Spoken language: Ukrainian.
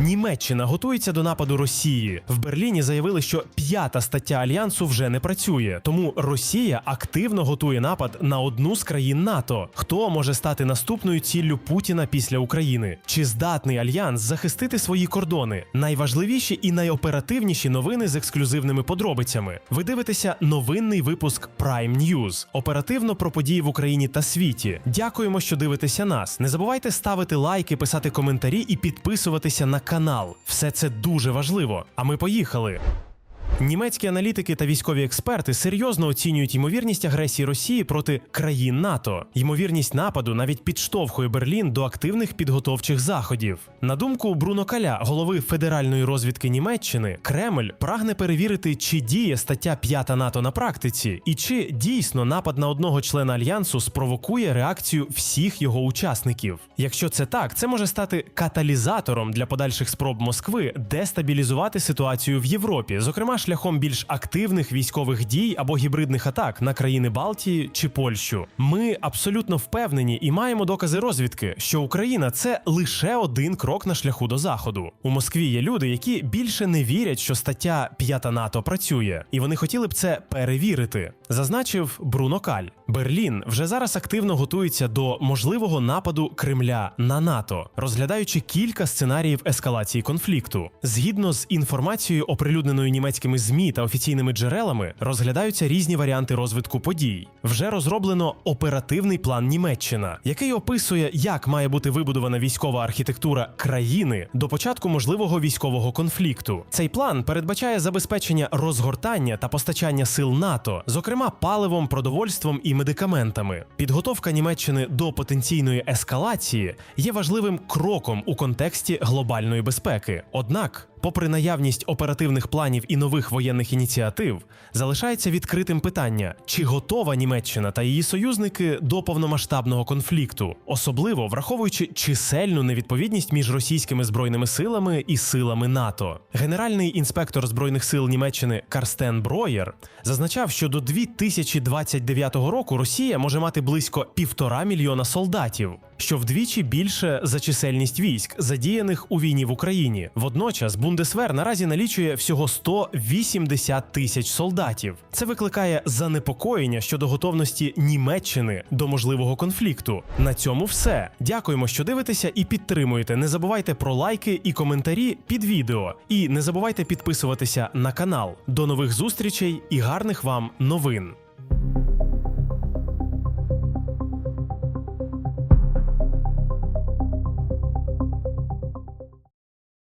Німеччина готується до нападу Росії. В Берліні заявили, що п'ята стаття альянсу вже не працює. Тому Росія активно готує напад на одну з країн НАТО. Хто може стати наступною ціллю Путіна після України? Чи здатний альянс захистити свої кордони? Найважливіші і найоперативніші новини з ексклюзивними подробицями. Ви дивитеся новинний випуск Prime News. Оперативно про події в Україні та світі. Дякуємо, що дивитеся нас. Не забувайте ставити лайки, писати коментарі і підписуватися на канал. Все це дуже важливо. А ми поїхали. Німецькі аналітики та військові експерти серйозно оцінюють ймовірність агресії Росії проти країн НАТО. Ймовірність нападу навіть підштовхує Берлін до активних підготовчих заходів. На думку Бруно Каля, голови федеральної розвідки Німеччини, Кремль прагне перевірити, чи діє стаття 5 НАТО на практиці, і чи дійсно напад на одного члена альянсу спровокує реакцію всіх його учасників. Якщо це так, це може стати каталізатором для подальших спроб Москви дестабілізувати ситуацію в Європі, зокрема шляхом більш активних військових дій або гібридних атак на країни Балтії чи Польщу. Ми абсолютно впевнені і маємо докази розвідки, що Україна це лише один крок на шляху до заходу. У Москві є люди, які більше не вірять, що стаття 5 НАТО працює, і вони хотіли б це перевірити. Зазначив Бруно Каль. Берлін вже зараз активно готується до можливого нападу Кремля на НАТО, розглядаючи кілька сценаріїв ескалації конфлікту. Згідно з інформацією, оприлюдненою німецькими змі та офіційними джерелами, розглядаються різні варіанти розвитку подій. Вже розроблено оперативний план Німеччина, який описує, як має бути вибудована військова архітектура країни до початку можливого військового конфлікту. Цей план передбачає забезпечення розгортання та постачання сил НАТО, зокрема паливом, продовольством і медикаментами. Підготовка Німеччини до потенційної ескалації є важливим кроком у контексті глобальної безпеки. Однак, попри наявність оперативних планів і нових воєнних ініціатив, залишається відкритим питання, чи готова Німеччина та її союзники до повномасштабного конфлікту, особливо враховуючи чисельну невідповідність між російськими збройними силами і силами НАТО. Генеральний інспектор збройних сил Німеччини Карстен Броєр зазначав, що до 2029 року Росія може мати близько півтора мільйона солдатів, що вдвічі більше за чисельність військ, задіяних у війні в Україні. Водночас Бундесвер наразі налічує всього 180 тисяч солдатів. Це викликає занепокоєння щодо готовності Німеччини до можливого конфлікту. На цьому все. Дякуємо, що дивитеся і підтримуєте. Не забувайте про лайки і коментарі під відео. І не забувайте підписуватися на канал. До нових зустрічей і гарних вам новин.